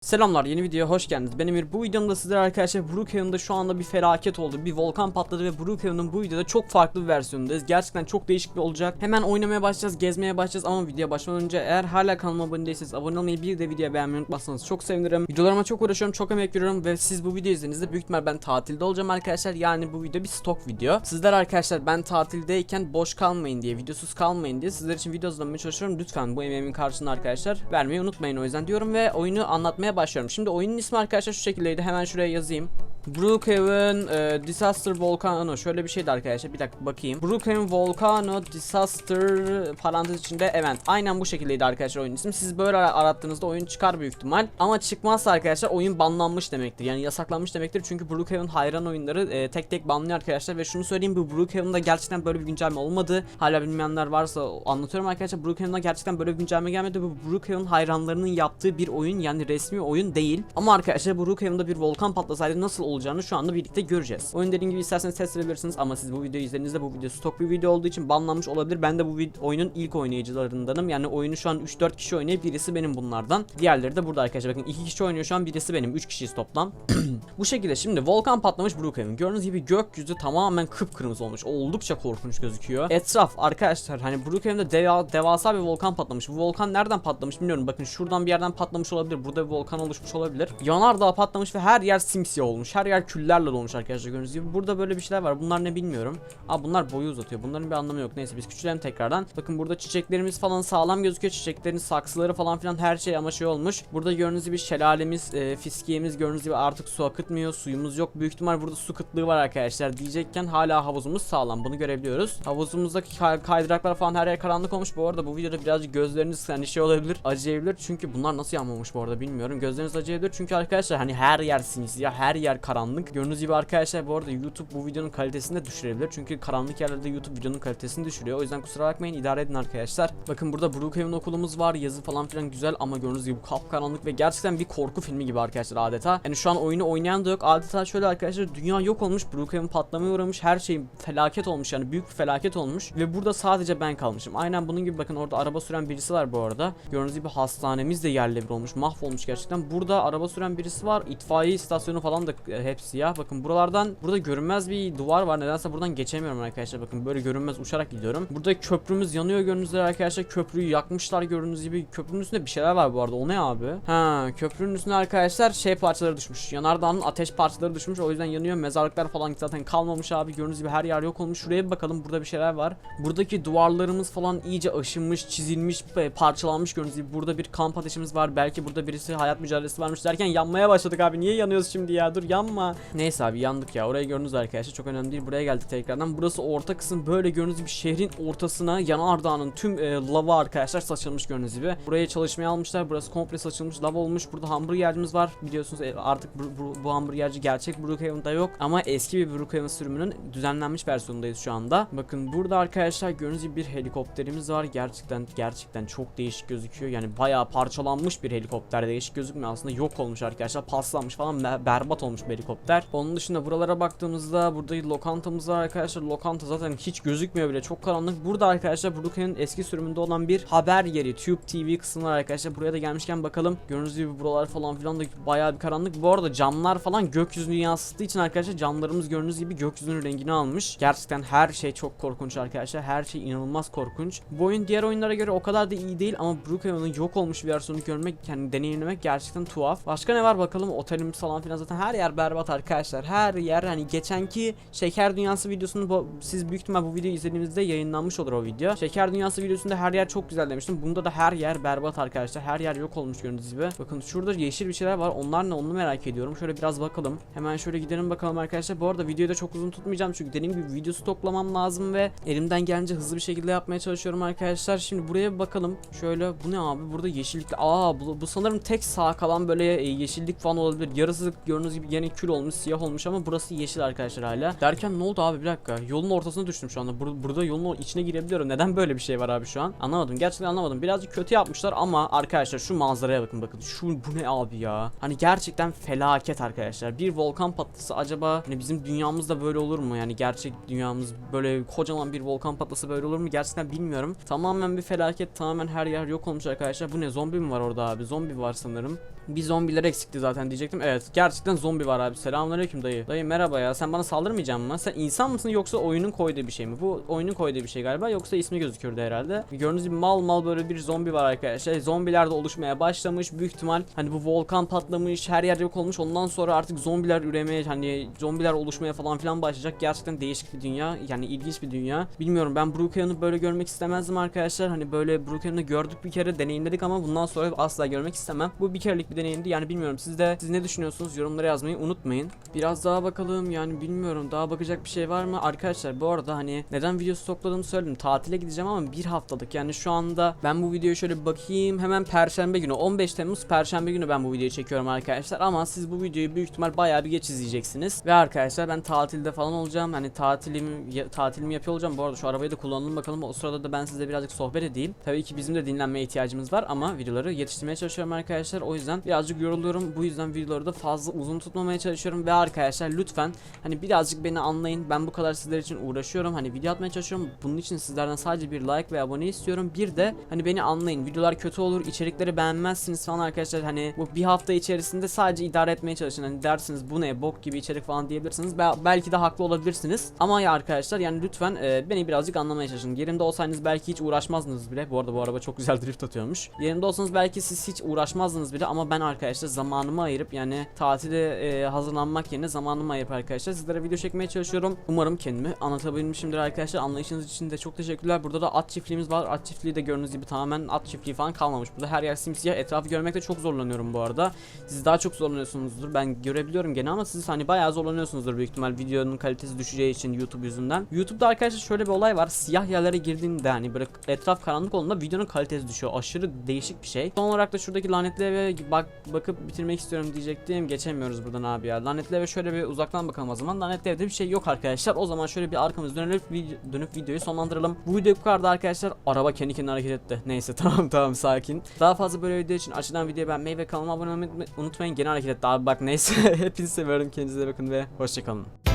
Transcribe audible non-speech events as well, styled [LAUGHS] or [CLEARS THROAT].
Selamlar yeni videoya hoş geldiniz. Ben Emir. Bu videomda sizlere arkadaşlar Brookhaven'da şu anda bir felaket oldu. Bir volkan patladı ve Brookhaven'ın bu videoda çok farklı bir versiyonundayız. Gerçekten çok değişik bir olacak. Hemen oynamaya başlayacağız, gezmeye başlayacağız ama videoya başlamadan önce eğer hala kanalıma abone değilseniz abone olmayı bir de videoya beğenmeyi unutmazsanız çok sevinirim. Videolarıma çok uğraşıyorum, çok emek veriyorum ve siz bu videoyu izlediğinizde büyük ihtimal ben tatilde olacağım arkadaşlar. Yani bu video bir stok video. Sizler arkadaşlar ben tatildeyken boş kalmayın diye, videosuz kalmayın diye sizler için video hazırlamaya çalışıyorum. Lütfen bu emeğimin karşılığını arkadaşlar vermeyi unutmayın o yüzden diyorum ve oyunu anlatmaya başlıyorum. Şimdi oyunun ismi arkadaşlar şu şekildeydi. Hemen şuraya yazayım. Brookhaven e, Disaster Volcano. Şöyle bir şeydi arkadaşlar bir dakika bakayım. Brookhaven Volcano Disaster parantez içinde event aynen bu şekildeydi arkadaşlar oyun ismi. Siz böyle ara- arattığınızda oyun çıkar büyük ihtimal. Ama çıkmazsa arkadaşlar oyun banlanmış demektir. Yani yasaklanmış demektir. Çünkü Brookhaven hayran oyunları e, tek tek banlıyor arkadaşlar. Ve şunu söyleyeyim bu Brookhaven'da gerçekten böyle bir güncelleme olmadı. Hala bilmeyenler varsa anlatıyorum arkadaşlar. Brookhaven'da gerçekten böyle bir güncelleme gelmedi bu Brookhaven hayranlarının yaptığı bir oyun yani resmi oyun değil. Ama arkadaşlar Brookhaven'da bir volkan patlasaydı nasıl olacağını şu anda birlikte göreceğiz. Oyun dediğim gibi isterseniz test edebilirsiniz ama siz bu videoyu izlediğinizde bu video stok bir video olduğu için banlanmış olabilir. Ben de bu oyunun ilk oynayıcılarındanım. Yani oyunu şu an 3-4 kişi oynuyor. Birisi benim bunlardan. Diğerleri de burada arkadaşlar. Bakın 2 kişi oynuyor şu an. Birisi benim. 3 kişiyiz toplam. [CLEARS THROAT] bu şekilde şimdi volkan patlamış Brookhaven. Gördüğünüz gibi gökyüzü tamamen kıpkırmızı olmuş. Oldukça korkunç gözüküyor. Etraf arkadaşlar hani Brookhaven'de deva, devasa bir volkan patlamış. Bu volkan nereden patlamış bilmiyorum. Bakın şuradan bir yerden patlamış olabilir. Burada bir volkan oluşmuş olabilir. Yanardağ patlamış ve her yer simsiyah olmuş. Her yer küllerle dolmuş arkadaşlar gördüğünüz gibi. Burada böyle bir şeyler var. Bunlar ne bilmiyorum. Aa bunlar boyu uzatıyor. Bunların bir anlamı yok. Neyse biz küçülelim tekrardan. Bakın burada çiçeklerimiz falan sağlam gözüküyor. Çiçeklerin saksıları falan filan her şey ama şey olmuş. Burada gördüğünüz gibi şelalemiz, e, fiskiyemiz gördüğünüz gibi artık su akıtmıyor. Suyumuz yok. Büyük ihtimal burada su kıtlığı var arkadaşlar. Diyecekken hala havuzumuz sağlam. Bunu görebiliyoruz. Havuzumuzdaki kay- kaydıraklar falan her yer karanlık olmuş. Bu arada bu videoda birazcık gözleriniz hani şey olabilir. Acıyabilir. Çünkü bunlar nasıl yanmamış bu arada bilmiyorum. Gözleriniz acıyabilir. Çünkü arkadaşlar hani her yer simsiyah, her yer karanlık. Gördüğünüz gibi arkadaşlar bu arada YouTube bu videonun kalitesini de düşürebilir. Çünkü karanlık yerlerde YouTube videonun kalitesini düşürüyor. O yüzden kusura bakmayın idare edin arkadaşlar. Bakın burada Brookhaven okulumuz var. Yazı falan filan güzel ama gördüğünüz gibi kapkaranlık ve gerçekten bir korku filmi gibi arkadaşlar adeta. Yani şu an oyunu oynayan da yok. Adeta şöyle arkadaşlar dünya yok olmuş. Brookhaven patlamaya uğramış. Her şey felaket olmuş yani büyük bir felaket olmuş. Ve burada sadece ben kalmışım. Aynen bunun gibi bakın orada araba süren birisi var bu arada. Gördüğünüz gibi hastanemiz de yerle bir olmuş. Mahvolmuş gerçekten. Burada araba süren birisi var. İtfaiye istasyonu falan da e, hep siyah. Bakın buralardan burada görünmez bir duvar var. Nedense buradan geçemiyorum arkadaşlar. Bakın böyle görünmez uçarak gidiyorum. Burada köprümüz yanıyor gördüğünüz üzere arkadaşlar. Köprüyü yakmışlar gördüğünüz gibi. Köprünün üstünde bir şeyler var bu arada. O ne abi? Ha, köprünün üstüne arkadaşlar şey parçaları düşmüş. Yanardağın ateş parçaları düşmüş. O yüzden yanıyor. Mezarlıklar falan zaten kalmamış abi. Gördüğünüz gibi her yer yok olmuş. Şuraya bir bakalım. Burada bir şeyler var. Buradaki duvarlarımız falan iyice aşınmış, çizilmiş, e, parçalanmış gördüğünüz gibi. Burada bir kamp ateşimiz var. Belki burada birisi hayat mücadelesi varmış derken yanmaya başladık abi. Niye yanıyoruz şimdi ya? Dur yanma. Neyse abi yandık ya. Orayı gördünüz arkadaşlar. Çok önemli değil. Buraya geldik tekrardan. Burası orta kısım. Böyle gördüğünüz gibi şehrin ortasına yanardağın tüm e, lava arkadaşlar saçılmış gördüğünüz gibi. Buraya çalışmaya almışlar. Burası komple saçılmış. Lava olmuş. Burada hamburgercimiz var. Biliyorsunuz e, artık bu, bu, bu hamburgerci gerçek Brookhaven'da yok. Ama eski bir Brookhaven sürümünün düzenlenmiş versiyonundayız şu anda. Bakın burada arkadaşlar gördüğünüz gibi bir helikopterimiz var. Gerçekten gerçekten çok değişik gözüküyor. Yani bayağı parçalanmış bir helikopter. Değişik gözükmüyor aslında. Yok olmuş arkadaşlar. Paslanmış falan. be- Berbat olmuş bir helikopter. Onun dışında buralara baktığımızda burada lokantamız var arkadaşlar. Lokanta zaten hiç gözükmüyor bile. Çok karanlık. Burada arkadaşlar Brookhaven'in eski sürümünde olan bir haber yeri. Tube TV kısmı arkadaşlar. Buraya da gelmişken bakalım. Gördüğünüz gibi buralar falan filan da bayağı bir karanlık. Bu arada camlar falan gökyüzünü yansıttığı için arkadaşlar camlarımız gördüğünüz gibi gökyüzünün rengini almış. Gerçekten her şey çok korkunç arkadaşlar. Her şey inanılmaz korkunç. Bu oyun diğer oyunlara göre o kadar da iyi değil ama Brookhaven'ın yok olmuş bir versiyonu görmek yani deneyimlemek gerçekten tuhaf. Başka ne var bakalım otelimiz falan filan zaten her yer berbat arkadaşlar. Her yer hani geçenki Şeker Dünyası videosunu bu, siz büyük ihtimal bu videoyu izlediğinizde yayınlanmış olur o video. Şeker Dünyası videosunda her yer çok güzel demiştim. Bunda da her yer berbat arkadaşlar. Her yer yok olmuş gördüğünüz gibi. Bakın şurada yeşil bir şeyler var. Onlar ne onu merak ediyorum. Şöyle biraz bakalım. Hemen şöyle gidelim bakalım arkadaşlar. Bu arada videoyu da çok uzun tutmayacağım çünkü dediğim gibi video stoklamam lazım ve elimden gelince hızlı bir şekilde yapmaya çalışıyorum arkadaşlar. Şimdi buraya bir bakalım. Şöyle bu ne abi? Burada yeşillik. Aa bu, bu sanırım tek sağ kalan böyle e, yeşillik falan olabilir. Yarısı gördüğünüz gibi yine kül olmuş, siyah olmuş ama burası yeşil arkadaşlar hala. Derken ne oldu abi bir dakika. Yolun ortasına düştüm şu anda. Bur- burada yolun içine girebiliyorum. Neden böyle bir şey var abi şu an? Anlamadım. Gerçekten anlamadım. Birazcık kötü yapmışlar ama arkadaşlar şu manzaraya bakın bakın. Şu bu ne abi ya? Hani gerçekten felaket arkadaşlar. Bir volkan patlısı acaba hani bizim dünyamızda böyle olur mu? Yani gerçek dünyamız böyle kocaman bir volkan patlası böyle olur mu? Gerçekten bilmiyorum. Tamamen bir felaket. Tamamen her yer yok olmuş arkadaşlar. Bu ne? Zombi mi var orada abi? Zombi var sanırım. Bir zombiler eksikti zaten diyecektim. Evet gerçekten zombi var abi. Selamünaleyküm dayı. Dayı merhaba ya. Sen bana saldırmayacaksın mı? Sen insan mısın yoksa oyunun koyduğu bir şey mi? Bu oyunun koyduğu bir şey galiba yoksa ismi gözüküyordu herhalde. Gördüğünüz gibi mal mal böyle bir zombi var arkadaşlar. Zombiler de oluşmaya başlamış. Büyük ihtimal hani bu volkan patlamış, her yer yok olmuş. Ondan sonra artık zombiler üremeye hani zombiler oluşmaya falan filan başlayacak. Gerçekten değişik bir dünya. Yani ilginç bir dünya. Bilmiyorum ben Brookhaven'ı böyle görmek istemezdim arkadaşlar. Hani böyle Brookhaven'ı gördük bir kere deneyimledik ama bundan sonra asla görmek istemem. Bu bir kerelik bir deneyimdi. Yani bilmiyorum siz de siz ne düşünüyorsunuz? Yorumlara yazmayı unutmayın. Biraz daha bakalım yani bilmiyorum daha bakacak bir şey var mı? Arkadaşlar bu arada hani neden video stokladığımı söyledim. Tatile gideceğim ama bir haftalık. Yani şu anda ben bu videoyu şöyle bakayım. Hemen perşembe günü 15 Temmuz perşembe günü ben bu videoyu çekiyorum arkadaşlar. Ama siz bu videoyu büyük ihtimal bayağı bir geç izleyeceksiniz. Ve arkadaşlar ben tatilde falan olacağım. Hani tatilimi ya- tatilimi yapıyor olacağım. Bu arada şu arabayı da kullanalım bakalım. O sırada da ben size birazcık sohbet edeyim. Tabii ki bizim de dinlenmeye ihtiyacımız var ama videoları yetiştirmeye çalışıyorum arkadaşlar. O yüzden birazcık yoruluyorum. Bu yüzden videoları da fazla uzun tutmamaya çalışıyorum ve arkadaşlar lütfen hani birazcık beni anlayın. Ben bu kadar sizler için uğraşıyorum. Hani video atmaya çalışıyorum. Bunun için sizlerden sadece bir like ve abone istiyorum. Bir de hani beni anlayın. Videolar kötü olur, içerikleri beğenmezsiniz falan arkadaşlar. Hani bu bir hafta içerisinde sadece idare etmeye çalışın. Hani dersiniz bu ne bok gibi içerik falan diyebilirsiniz. Bel- belki de haklı olabilirsiniz. Ama ya arkadaşlar yani lütfen e, beni birazcık anlamaya çalışın. Yerimde olsaydınız belki hiç uğraşmazdınız bile. Bu arada bu araba çok güzel [LAUGHS] drift atıyormuş. Yerimde olsanız belki siz hiç uğraşmazdınız bile ama ben arkadaşlar zamanımı ayırıp yani tatile e, hazırlanmak yerine zamanımı ayırıp arkadaşlar sizlere video çekmeye çalışıyorum. Umarım kendimi anlatabilmişimdir arkadaşlar. Anlayışınız için de çok teşekkürler. Burada da at çiftliğimiz var. At çiftliği de gördüğünüz gibi tamamen at çiftliği falan kalmamış. Burada her yer simsiyah. Etrafı görmekte çok zorlanıyorum bu arada. Siz daha çok zorlanıyorsunuzdur. Ben görebiliyorum gene ama siz hani bayağı zorlanıyorsunuzdur büyük ihtimal videonun kalitesi düşeceği için YouTube yüzünden. YouTube'da arkadaşlar şöyle bir olay var. Siyah yerlere girdiğinde hani böyle etraf karanlık olduğunda videonun kalitesi düşüyor. Aşırı değişik bir şey. Son olarak da şuradaki lanetli eve bak bakıp bitirmek istiyorum diyecektim. Geçemiyoruz buradan abi ya. Lanetli eve şöyle bir uzaktan bakalım o zaman. Lanetli evde bir şey yok arkadaşlar. O zaman şöyle bir arkamız dönüp dönüp videoyu sonlandıralım. Bu video bu kadar arkadaşlar. Araba kendi kendine hareket etti. [LAUGHS] Neyse tamam tamam sakin. Daha fazla böyle video için açıdan videoyu beğenmeyi ve kanalıma abone olmayı unutmayın. Gene hareket etti abi bak neyse. [LAUGHS] Hepinizi seviyorum. Kendinize bakın ve hoşçakalın.